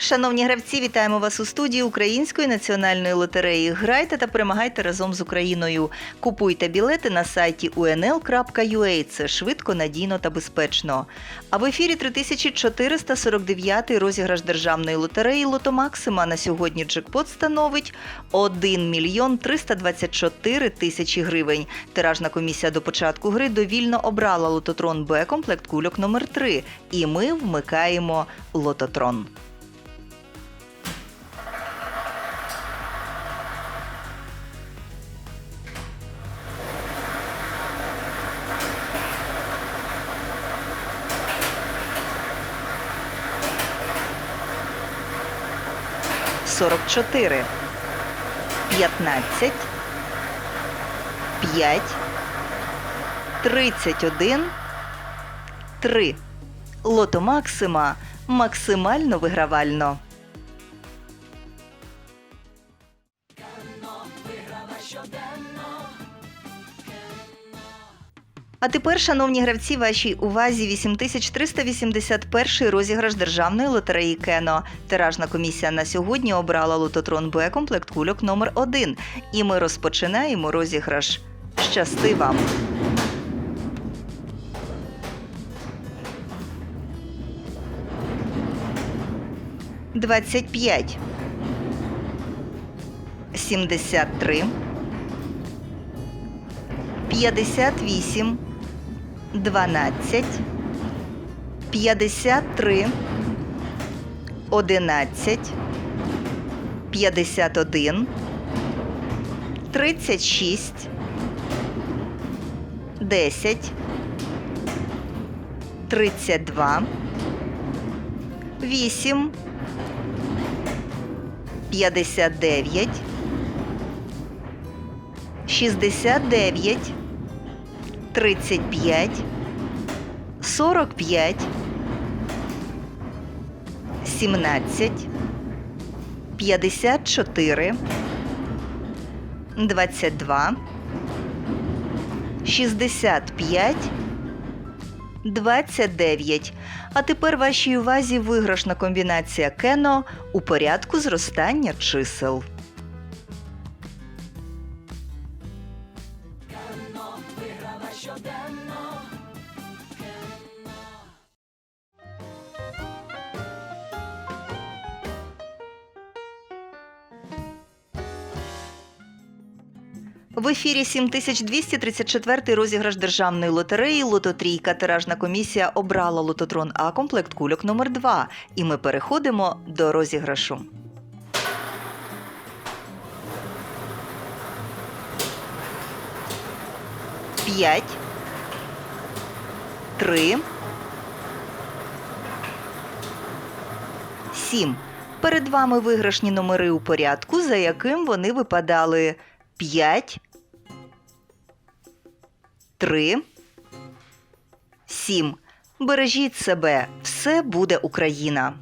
Шановні гравці, вітаємо вас у студії Української національної лотереї. Грайте та перемагайте разом з Україною. Купуйте білети на сайті unl.ua. Це швидко, надійно та безпечно. А в ефірі 3449 розіграш державної лотереї Лото Максима. На сьогодні джекпот становить 1 мільйон 324 тисячі гривень. Тиражна комісія до початку гри довільно обрала лототрон Б комплект кульок номер 3 І ми вмикаємо лототрон. Сорок чотири, п'ятнадцять, п'ять, тридцять один, три. Лото Максима максимально вигравально. А тепер, шановні гравці, вашій увазі 8381 розіграш державної лотереї Кено. Тиражна комісія на сьогодні обрала лототрон Б комплект кульок номер 1 І ми розпочинаємо розіграш. Щасти вам! Двадцять п'ять. Сімдесят три. П'ятдесят вісім. Дванадцять. П'ятдесят три. Одинадцять. П'ятдесят один. Тридцять шість. Десять. Тридцять два. Вісім. П'ятдесят дев'ять. Шістдесят дев'ять. Тридцять п'ять. Сорок п'ять. Сімнадцять. П'ятдесят чотири. Двадцять два. Шістдесят п'ять. 29. А тепер вашій увазі виграшна комбінація Кено у порядку зростання чисел. В ефірі 7234 розіграш державної лотереї Лототрійка. Тиражна комісія обрала лототрон А комплект кульок номер 2 І ми переходимо до розіграшу. П'ять. Три. Сім. Перед вами виграшні номери у порядку, за яким вони випадали 5, 3, 7. Бережіть себе. Все буде Україна.